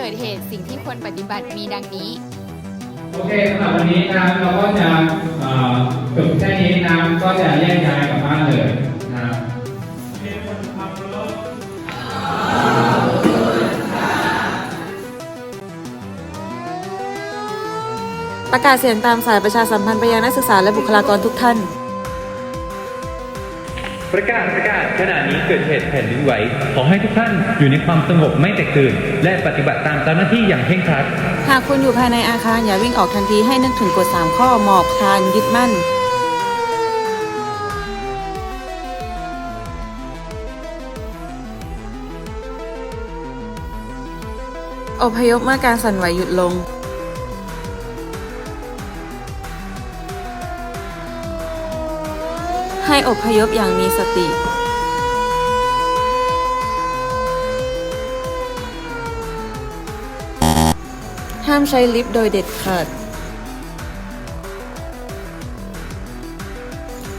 กิดเหตุสิ่งที่ควรปฏิบัติมีดังนี้ โอเคสำหรับวันนี้นะครับเราก็จะเอ่อจบแค่นี้นะก็จะแยกย้ายกลับบ้านเลยนะครับประกาศเสียงตามสายประชาสัมพันธ์ไปยังนักศึกษาและบุคลากรทุกท่าน ประกาศประกาศขณะนี้เกิดเหตุแผ่นดินไหว ขอให้ทุกท่านอยู่ในความสงบไม่แตกตื่น และปฏิบัติตามเจ้าหน้าที่อย่างเคร่งครัด หากคุณอยู่ภายในอาคารอย่าวิ่งออกทันทีให้นึกถึงกฎ3ข้อหมอบคานยึดมั่นอพยพเมื่อการสั่นไหวหยุดลง ให้อพยพอย่างมีสติ ห้ามใช้ลิฟต์โดยเด็ดขาด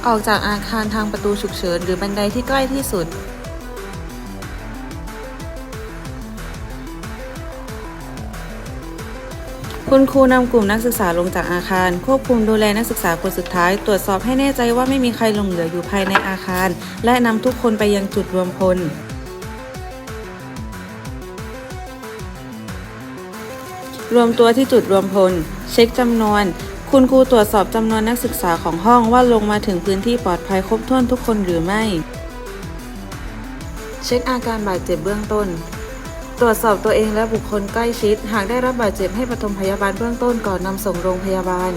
ออกจากอาคารทางประตูฉุกเฉินหรือบันไดที่ใกล้ที่สุด คุณครูนำกลุ่มนักศึกษาลงจากอาคาร ควบคุมดูแลนักศึกษาคนสุดท้าย ตรวจสอบให้แน่ใจว่าไม่มีใครหลงเหลืออยู่ภายในอาคาร และนำทุกคนไปยังจุดรวมพลรวมตัวที่จุดรวมพล เช็คจำนวน คุณครูตรวจสอบจำนวนนักศึกษาของห้องว่าลงมาถึงพื้นที่ปลอดภัยครบถ้วนทุกคนหรือไม่ เช็คอาการบาดเจ็บเบื้องต้น ตรวจสอบตัวเองและบุคคลใกล้ชิด หากได้รับบาดเจ็บให้ปฐมพยาบาลเบื้องต้นก่อนนำส่งโรงพยาบาล